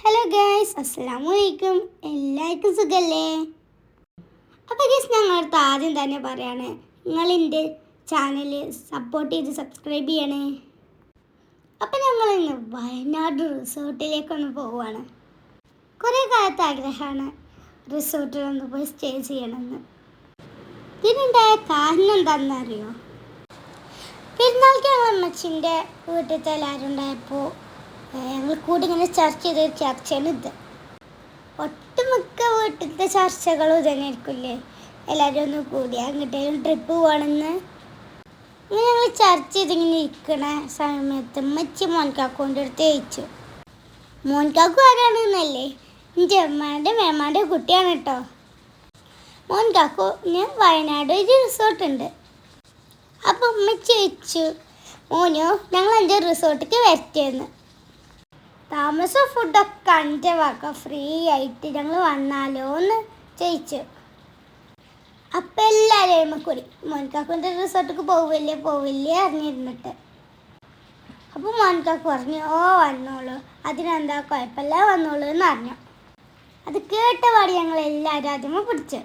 Hello guys അസ്സാം വലൈക്കും എല്ലാവർക്കും സുഖല്ലേ? അപ്പോൾ ഗൈസ് ഞങ്ങളടുത്ത് ആദ്യം തന്നെ പറയാണ് നിങ്ങൾ എന്റെ ചാനൽ സപ്പോർട്ട് ചെയ്ത് സബ്സ്ക്രൈബ് ചെയ്യണേ. അപ്പോൾ ഞങ്ങൾ ഇന്ന് വയനാട് റിസോർട്ടിലേക്കൊന്ന് പോവുകയാണ് കുറേ കാലത്തെ ആഗ്രഹമാണ് റിസോർട്ടിലൊന്ന് പോയി സ്റ്റേ ചെയ്യണമെന്ന്. ഇതിനുണ്ടായ കാരണം എന്താണെന്ന് അറിയോ പെരുന്നാൾക്ക് ഞങ്ങൾ അമ്മച്ചിന്റെ വീട്ടിൽ എല്ലാവരും ഉണ്ടായപ്പോൾ ഞങ്ങൾ കൂടി ഇങ്ങനെ ചർച്ച ചെയ്തൊരു ചർച്ചയാണ് ഇത്. ഒട്ടുമിക്ക വീട്ടിലത്തെ ചർച്ചകളും ഇതന്നെ ആയിരിക്കില്ലേ എല്ലാവരും ഒന്ന് കൂടി അങ്ങോട്ടേലും ട്രിപ്പ് പോകണമെന്ന്. ഇങ്ങനെ ഞങ്ങൾ ചർച്ച ചെയ്തിങ്ങനെ ഇരിക്കണ സമയത്ത് മച്ചി മോൻകാക്കോന്റെ അടുത്ത് ചോദിച്ചു മോൻകാക്കു ആരാണെന്നല്ലേ? എന്റെ അമ്മാന്റെ മേമാന്റെ കുട്ടിയാണ് കേട്ടോ. മോൻകാക്കു ഞാൻ വയനാട് ഒരു റിസോർട്ടുണ്ട്. അപ്പം ഉമ്മ ചോദിച്ചു മോനോ ഞങ്ങൾ എന്റെ റിസോർട്ടിലേക്ക് വരറ്റേന്ന് താമസം ഫുഡൊക്കെ എന്റെ വക ഫ്രീ ആയിട്ട് ഞങ്ങൾ വന്നാലോ എന്ന് ചോദിച്ചു. അപ്പം എല്ലാവരും കൂടി. മോൻകാക്കുന്റെ റിസോർട്ടിക്ക് പോവില്ലേ പോവില്ലേ അറിഞ്ഞിരുന്നിട്ട്. അപ്പോൾ മോൻകാക്ക് പറഞ്ഞു ഓ വന്നോളൂ. അതിനെന്താ കുഴപ്പമില്ല വന്നോളൂ എന്ന് പറഞ്ഞു. അത് കേട്ട പാടി ഞങ്ങൾ എല്ലാവരും ആദ്യമേ പിടിച്ചു.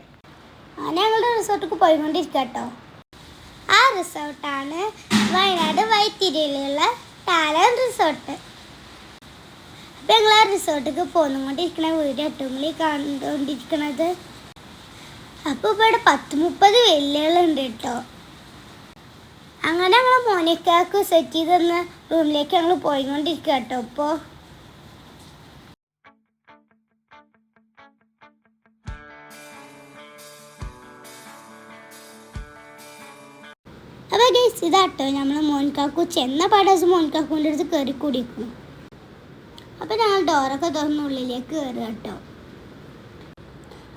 അങ്ങനെ ഞങ്ങളുടെ റിസോർട്ടിക്ക് പോയിക്കൊണ്ടിരിക്കുക കേട്ടോ ആ റിസോർട്ടാണ് വയനാട് വൈത്തിരിയിലുള്ള ടാലൻ റിസോർട്ട്. അപ്പം ഞങ്ങൾ ആ റിസോർട്ടിലേക്ക് പോന്നുകൊണ്ടിരിക്കണ വീഡിയോ ഒട്ടുങ്ങളി കണ്ടുകൊണ്ടിരിക്കണത് അപ്പോൾ ഇവിടെ പത്ത് മുപ്പത് വെല്ലുകളുണ്ട് കേട്ടോ. അങ്ങനെ ഞങ്ങൾ മോനിക്കാക്ക് സെറ്റ് ചെയ്ത് തന്ന റൂമിലേക്ക് ഞങ്ങൾ പോയിക്കൊണ്ടിരിക്കുക കേട്ടോ ഇപ്പോൾ അപ്പോൾ ഗൈസ് ഇതാട്ടോ നമ്മൾ മോൻകാക്കു. ചെന്ന പാടാസ് മോൻകാക്കുവിന്റെ അടുത്ത് കയറി കൂടിയിരിക്കണം അപ്പോൾ ഞങ്ങൾ ഡോറൊക്കെ തുറന്ന് ഉള്ളിലേക്ക് കയറുക കേട്ടോ.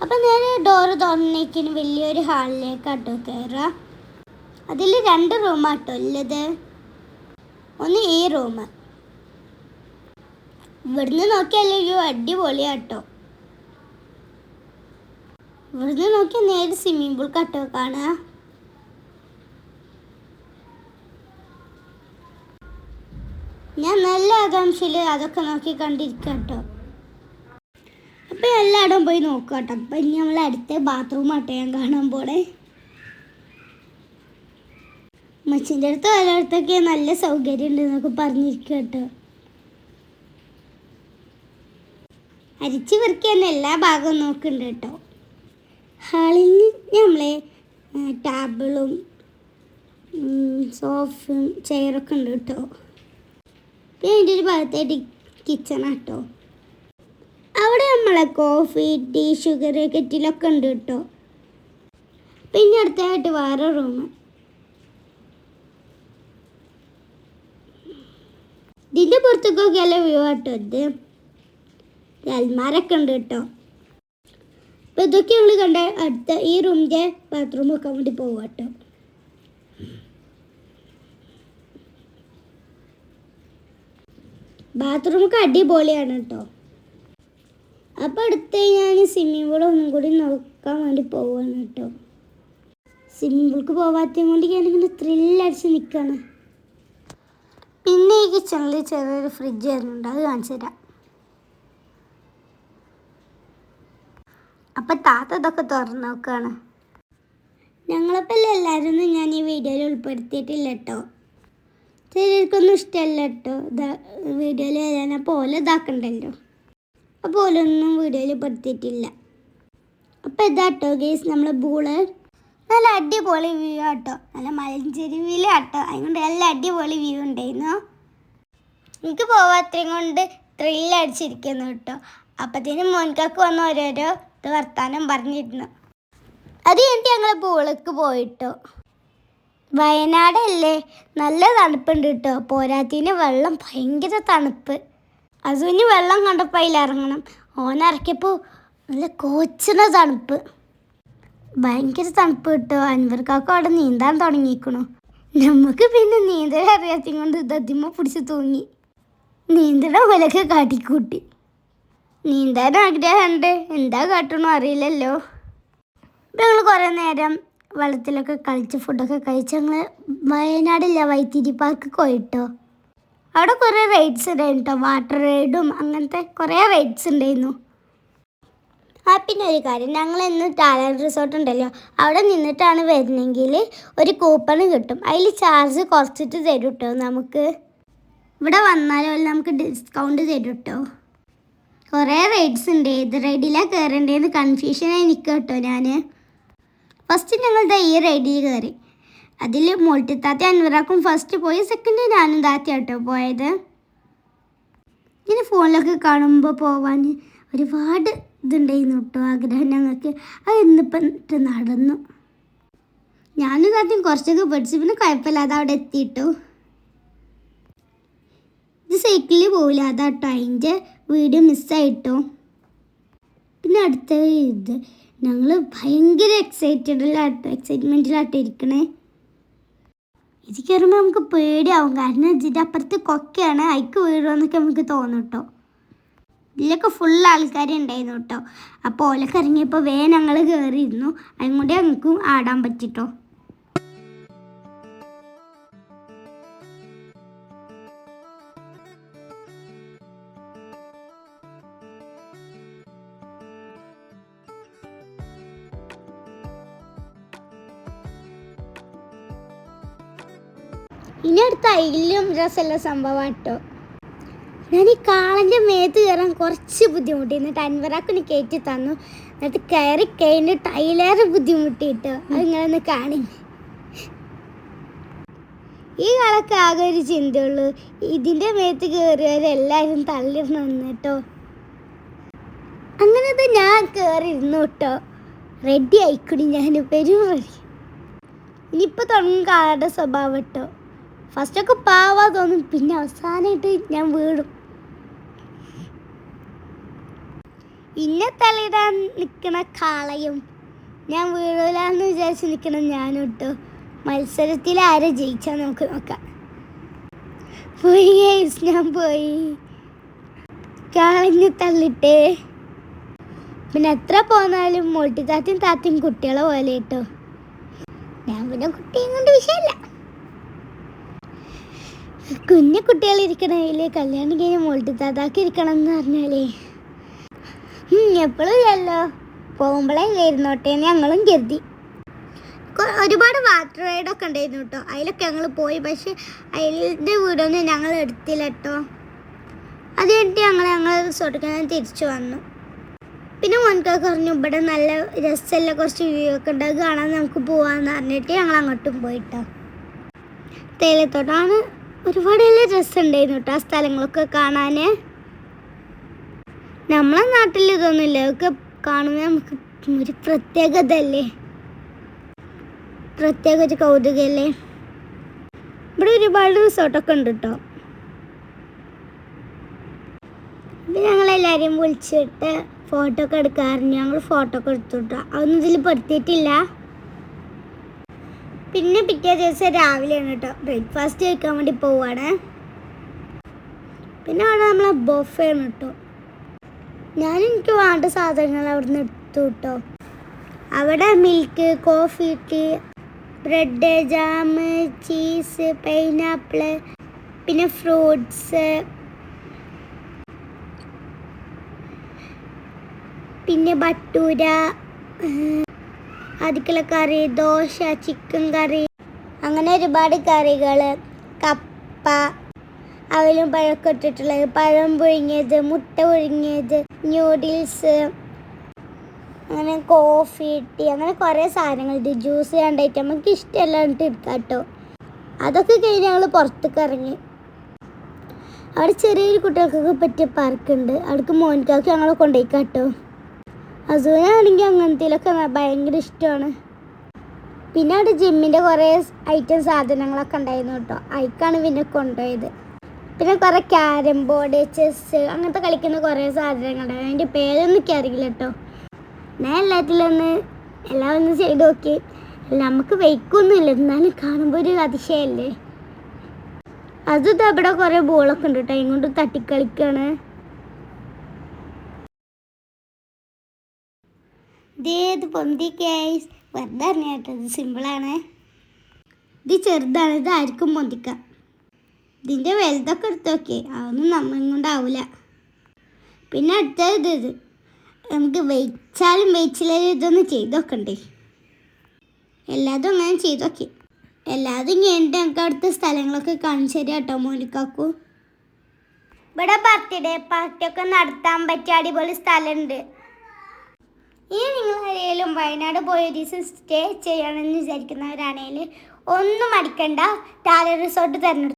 അപ്പം ഞാൻ ഡോറ് തുറന്നേക്കിന് വലിയൊരു ഹാളിലേക്ക് കേട്ടോ കയറുക അതിൽ രണ്ട് റൂമാട്ടോ ഉള്ളത്. ഒന്ന് ഈ റൂം ഇവിടുന്ന് നോക്കിയാൽ ഒരു അടിപൊളിയാട്ടോ ഇവിടുന്ന് നോക്കിയാൽ നേരെ സ്വിമ്മിംഗ് പൂൾ കട്ടോ കാണുക. ഞാൻ നല്ല ആകാംക്ഷയിൽ അതൊക്കെ നോക്കി കണ്ടിരിക്കാം കേട്ടോ അപ്പം എല്ലായിടവും പോയി നോക്കുക കേട്ടോ അപ്പം ഇനി നമ്മൾ അടുത്ത ബാത്റൂം ആട്ടെ ഞാൻ കാണാൻ പോണേ. മച്ചിന്റെ അടുത്ത് പലയിടത്തൊക്കെ നല്ല സൗകര്യം ഉണ്ട് എന്നൊക്കെ പറഞ്ഞിരിക്കുക കേട്ടോ അരിച്ച് തന്നെ എല്ലാ ഭാഗവും നോക്കുന്നുണ്ട് കേട്ടോ. ഹാളിൽ നമ്മളെ ടേബിളും സോഫയും ചെയറൊക്കെ ഉണ്ട് കേട്ടോ. പിന്നെ ഒരു ഭാഗത്തായിട്ട് കിച്ചൺ കേട്ടോ അവിടെ നമ്മളെ കോഫി ടീ ഷുഗർ കെറ്റിലൊക്കെ ഉണ്ട് കേട്ടോ പിന്നെ അടുത്തായിട്ട് വേറെ റൂം ഇതിന്റെ പുറത്തേക്കൊക്കെ നല്ല വ്യൂ ആട്ടോ ഇത്. അൽമാരൊക്കെ ഉണ്ട് കേട്ടോ അപ്പോൾ ഇതൊക്കെ നമ്മൾ കണ്ട അടുത്ത ഈ റൂമിന്റെ ബാത്റൂം വെക്കാൻ വേണ്ടി പോവാം ബാത്റൂമൊക്കെ അടിപൊളിയാണ് കേട്ടോ. അപ്പോൾ അടുത്ത് ഞാൻ സ്വിമ്മിംഗ് പൂൾ ഒന്നും കൂടി നോക്കാൻ വേണ്ടി പോവാണ് കേട്ടോ. സ്വിമ്മിംഗ് പൂൾക്ക് പോവാത്തതും കൊണ്ട് ഞാനിങ്ങനെ ത്രില്ലടിച്ച് നിൽക്കുകയാണ് പിന്നെ ഈ കിച്ചണിൽ ചെറിയൊരു ഫ്രിഡ്ജ് വരുന്നുണ്ട് അത് കാണിച്ചു തരാം. അപ്പം താത്ത ഇതൊക്കെ തുറന്ന് നോക്കുകയാണ് ഞങ്ങളപ്പോൾ എല്ലാവരും ഞാൻ ഈ വീഡിയോയിൽ ഉൾപ്പെടുത്തിയിട്ടില്ല കേട്ടോ. ചിലർക്കൊന്നും ഇഷ്ടമല്ല കേട്ടോ വീഡിയോയിൽ വരാൻ പോലെ ഇതാക്കണ്ടല്ലോ. അപ്പോൾ ഓലൊന്നും വീഡിയോയിൽ പെടുത്തിയിട്ടില്ല. അപ്പോൾ ഇതാട്ടോ ഗേസ് നമ്മളെ ബൂൾ നല്ല അടിപൊളി വ്യൂ ആട്ടോ നല്ല മലഞ്ചെരുവിലാട്ടോ അതുകൊണ്ട് നല്ല അടിപൊളി വ്യൂ ഉണ്ടായിരുന്നു. എനിക്ക് പോവാത്രയും കൊണ്ട് ത്രില്ലടിച്ചിരിക്കുന്നു കേട്ടോ അപ്പത്തേനും മോൻകാക്ക് വന്ന് ഓരോരോ ഇത് വർത്താനം പറഞ്ഞിരുന്നു. അത് കഴിഞ്ഞിട്ട് ഞങ്ങൾ ബൂളക്ക് പോയിട്ടോ വയനാടല്ലേ? നല്ല തണുപ്പുണ്ട് കേട്ടോ. പോരാത്തിന് വെള്ളം ഭയങ്കര തണുപ്പ്. അസുവിന് വെള്ളം കണ്ടപ്പോൾ അതിലിറങ്ങണം ഓനിറക്കിയപ്പോൾ നല്ല കോച്ചിന തണുപ്പ്. ഭയങ്കര തണുപ്പ് കിട്ടോ. അൻവർക്കാക്കും അവിടെ നീന്താൻ തുടങ്ങിയിരിക്കണു. നമുക്ക് പിന്നെ നീന്തൽ അറിയാത്ത കൊണ്ട് ദദ്ദിമ പിടിച്ച് തൂങ്ങി. നീന്തണ പോലൊക്കെ കാട്ടിക്കൂട്ടി. നീന്താൻ ആഗ്രഹമുണ്ട്. എന്താ കാട്ടണോ അറിയില്ലല്ലോ. ഞങ്ങൾ കുറേ നേരം വെള്ളത്തിലൊക്കെ കളിച്ച് ഫുഡൊക്കെ കഴിച്ച് ഞങ്ങൾ വയനാടില്ല വൈത്തിരി പാർക്ക് പോയിട്ടോ. അവിടെ കുറേ റൈഡ്സ് ഉണ്ടായിരുന്നു കേട്ടോ വാട്ടർ റൈഡും അങ്ങനത്തെ കുറേ റൈഡ്സ് ഉണ്ടായിരുന്നു ആ പിന്നെ ഒരു കാര്യം. ഞങ്ങൾ ഇന്ന് ടാലന്റ് റിസോർട്ട് ഉണ്ടല്ലോ. അവിടെ നിന്നിട്ടാണ് വരുന്നെങ്കിൽ ഒരു കൂപ്പൺ കിട്ടും. അതിൽ ചാർജ് കുറച്ചിട്ട് തരും കേട്ടോ നമുക്ക്? ഇവിടെ വന്നാലോ നമുക്ക് ഡിസ്കൗണ്ട് തരും കേട്ടോ കുറേ റൈഡ്സ് ഉണ്ട് ഏത് റൈഡിലാണ് കയറേണ്ടതെന്ന് കൺഫ്യൂഷനായി നിൽക്കുക കേട്ടോ ഞാൻ ഫസ്റ്റ് ഞങ്ങൾ ഈ റൈഡിൽ കയറി. അതിൽ മോൾട്ടിത്താത്ത അൻവറാക്കും ഫസ്റ്റ് പോയി സെക്കൻഡ് ഞാനും താത്തി കേട്ടോ പോയത്. ഇങ്ങനെ ഫോണിലൊക്കെ കാണുമ്പോൾ പോവാൻ ഒരുപാട് ഇതുണ്ടായിരുന്നു കേട്ടോ ആഗ്രഹം ഞങ്ങൾക്ക്. അത് ഇന്നിപ്പം നടന്നു. ഞാനും താത്തിയും കുറച്ചൊക്കെ പഠിച്ചു പിന്നെ കുഴപ്പമില്ലാതെ അവിടെ എത്തിയിട്ടു. ഇത് സൈക്കിളിൽ പോവില്ല അതാട്ടോ. അതിന്റെ വീഡിയോ മിസ്സായിട്ടോ പിന്നെ അടുത്ത ഇത്. ഞങ്ങൾ ഭയങ്കര എക്സൈറ്റഡിലാട്ടോ എക്സൈറ്റ്മെന്റിലാട്ടോ ഇരിക്കണേ. ഇത് കയറുമ്പോൾ നമുക്ക് പേടിയാവും. കാരണം ഇതിന്റെ അപ്പുറത്ത് കൊക്കയാണ്. അയക്ക് വീഴുമെന്നൊക്കെ നമുക്ക് തോന്നും കേട്ടോ ഇതിലൊക്കെ ഫുൾ ആൾക്കാരുണ്ടായിരുന്നു കേട്ടോ അപ്പോൾ ഓലൊക്കെ ഇറങ്ങിയപ്പോൾ വേ ഞങ്ങൾ കയറിയിരുന്നു അതും കൂടി ഞങ്ങൾക്കും ആടാൻ പറ്റിട്ടോ ഇനി അടുത്ത അതിലും രസമുള്ള സംഭവം കേട്ടോ ഞാൻ ഈ കാളന്റെ മേത്ത് കയറാൻ കുറച്ച് ബുദ്ധിമുട്ടി. എന്നിട്ട് അൻവറാക്കിന് കയറ്റി തന്നു. എന്നിട്ട് കയറി കഴിഞ്ഞിട്ട് അതിലേറെ ബുദ്ധിമുട്ടിട്ടോ. അത് നിങ്ങളൊന്ന് കാണി ഈ കാളൊക്കെ ആകെ ഒരു ചിന്തയുള്ളൂ. ഇതിന്റെ മേത്ത് കയറിയവരെല്ലാവരും തള്ളിരുന്നു വന്നിട്ടോ അങ്ങനത് ഞാൻ കയറിയിരുന്നു കേട്ടോ. റെഡി ആയിക്കൂടി ഞാൻ. പെരും റെഡി ഇനിയിപ്പോൾ തുടങ്ങും കാളുടെ സ്വഭാവം കേട്ടോ. ഫസ്റ്റൊക്കെ പാവാ തോന്നും പിന്നെ അവസാനമായിട്ട് ഞാൻ വീടും ഇന്നെ തലയിടാൻ നിൽക്കണ കാളയും ഞാൻ വീഴൂലെന്ന് വിചാരിച്ച് നിൽക്കണം ഞാനും കേട്ടോ മത്സരത്തിൽ ആരെ ജയിച്ചാൽ നമുക്ക് നോക്കാം. പോയി ഞാൻ പോയി. കാളഞ്ഞ് തള്ളിട്ടേ. പിന്നെ എത്ര പോന്നാലും മോട്ടി താത്തയും താത്തയും കുട്ടികളെ പോലെ കേട്ടോ ഞാൻ പിന്നെ കുട്ടിയും കൊണ്ട് വിഷയമില്ല കുഞ്ഞു കുട്ടികൾ ഇരിക്കണതിൽ കല്യാണം കഴിഞ്ഞ മോൾട്ടി താത്താക്കി ഇരിക്കണം എന്ന് പറഞ്ഞാലേ എപ്പോഴും ഇല്ലല്ലോ. പോകുമ്പോഴേ വരുന്നോട്ടെ ഞങ്ങളും കരുതി. ഒരുപാട് വാട്ടർ റൈഡൊക്കെ ഉണ്ടായിരുന്നു കേട്ടോ അതിലൊക്കെ ഞങ്ങൾ പോയി. പക്ഷെ അതിന്റെ വീടൊന്നും ഞങ്ങൾ എടുത്തില്ല കേട്ടോ അത് കഴിഞ്ഞിട്ട് ഞങ്ങൾ ഞങ്ങൾ റിസോർട്ടിൽ തിരിച്ചു വന്നു. പിന്നെ മോൻക്കൊക്കെ പറഞ്ഞു ഇവിടെ നല്ല രസമല്ല കുറച്ച് വ്യൂ ഒക്കെ ഉണ്ട്. അത് കാണാൻ നമുക്ക് പോവാന്ന് പറഞ്ഞിട്ട് ഞങ്ങൾ അങ്ങോട്ടും പോയിട്ടോ തേയിലത്തോട്ടാണ് ഒരുപാട് നല്ല രസമുണ്ടായിരുന്നു കേട്ടോ ആ സ്ഥലങ്ങളൊക്കെ കാണാൻ നമ്മളെ നാട്ടിൽ ഇതൊന്നുമില്ല. അതൊക്കെ കാണുമ്പോൾ നമുക്ക് ഒരു പ്രത്യേകത അല്ലേ പ്രത്യേക ഒരു കൗതുകല്ലേ ഇവിടെ ഒരുപാട് റിസോർട്ടൊക്കെ ഉണ്ട് കേട്ടോ ഇത് ഞങ്ങളെല്ലാവരെയും വിളിച്ചിട്ട് ഫോട്ടോ ഒക്കെ എടുക്കാറുണ്ട് ഞങ്ങൾ ഫോട്ടോ ഒക്കെ എടുത്തു കേട്ടോ അതൊന്നും ഇതിൽ പെടുത്തിയിട്ടില്ല. പിന്നെ പിറ്റേ ദിവസം രാവിലെയാണ് കേട്ടോ ബ്രേക്ക്ഫാസ്റ്റ് കഴിക്കാൻ വേണ്ടി പോവാണ്. പിന്നെ അവിടെ നമ്മളെ ബൊഫയാണ് കേട്ടോ ഞാൻ എനിക്ക് വേണ്ട സാധനങ്ങൾ അവിടെ നിന്ന് എടുത്തു കേട്ടോ അവിടെ milk coffee tea bread jam cheese pineapple പിന്നെ ഫ്രൂട്ട്സ് പിന്നെ ബട്ടൂര അതിക്കുള്ള കറി ദോശ ചിക്കൻ കറി അങ്ങനെ ഒരുപാട് കറികൾ കപ്പ അവലും പഴമൊക്കെ ഇട്ടിട്ടുള്ളത് പഴം പുഴുങ്ങിയത് മുട്ട പുഴുങ്ങിയത് ന്യൂഡിൽസ് അങ്ങനെ കോഫി ടീ അങ്ങനെ കുറേ സാധനങ്ങളുണ്ട് ജ്യൂസ് കണ്ടായിട്ട് നമുക്ക് ഇഷ്ടമല്ലാണ്ട് എടുക്കാം കേട്ടോ അതൊക്കെ കഴിഞ്ഞ് ഞങ്ങൾ പുറത്തേക്ക് ഇറങ്ങി. അവിടെ ചെറിയൊരു കുട്ടികൾക്കൊക്കെ പറ്റിയ പാർക്കുണ്ട് അവിടേക്ക് മോനിക്കാക്ക് ഞങ്ങളെ കൊണ്ടുപോയി കേട്ടോ അസുഖനാണെങ്കിൽ അങ്ങനത്തേലൊക്കെ ഭയങ്കര ഇഷ്ടമാണ് പിന്നെ അവിടെ ജിമ്മിന്റെ കുറേ ഐറ്റം സാധനങ്ങളൊക്കെ ഉണ്ടായിരുന്നു കേട്ടോ. അതിക്കാണ് പിന്നെ കൊണ്ടുപോയത്. പിന്നെ കുറേ ക്യാരം ബോർഡ് ചെസ്സ് അങ്ങനത്തെ കളിക്കുന്ന കുറേ സാധനങ്ങളുണ്ടായിരുന്നു അതിന്റെ പേരൊന്നും എനിക്ക് അറിയില്ല കേട്ടോ. ഞാൻ എല്ലാത്തിലൊന്ന് എല്ലാം ഒന്ന് ചെയ്ത് നോക്കി. നമുക്ക് വയ്ക്കൊന്നുമില്ല. എന്നാലും കാണുമ്പോൾ ഒരു അതിശയല്ലേ? അത് അവിടെ കുറേ ബോളൊക്കെ ഉണ്ട് കേട്ടോ. ഇങ്ങോട്ട് തട്ടിക്കളിക്കാണ്. ഇതേത് പൊന്തിക്കായി വെറുതെ അറിഞ്ഞ സിമ്പിളാണ് ഇത് ചെറുതാണ് ഇത് ആർക്കും പൊന്തിക്കാം. ഇതിന്റെ വലുതൊക്കെ എടുത്ത് നോക്കി അതൊന്നും നമ്മളും കൊണ്ടാവില്ല പിന്നെ അടുത്തത് ഇത് ഇത്. നമുക്ക് വെയിച്ചാലും വെയിച്ചില്ലാലും ഇതൊന്നും ചെയ്ത് നോക്കണ്ടേ? എല്ലാതും അങ്ങനെ ചെയ്ത് നോക്കി. എല്ലാതും കഴിഞ്ഞിട്ട് നമുക്ക് അടുത്ത സ്ഥലങ്ങളൊക്കെ കാണിച്ചു തരാം കേട്ടോ മോനിക്കാക്കു. ഇവിടെ ബർത്ത്ഡേ പാർട്ടിയൊക്കെ നടത്താൻ പറ്റിയ അടിപൊളി സ്ഥലമുണ്ട്. ഇനി നിങ്ങൾ ആരെങ്കിലും വയനാട് പോയ ഒരു ദിവസം സ്റ്റേ ചെയ്യണമെന്ന് വിചാരിക്കുന്നവരാണെങ്കിൽ ഒന്നും മടിക്കണ്ട. ടാല റിസോർട്ട് തിരഞ്ഞെടുത്തു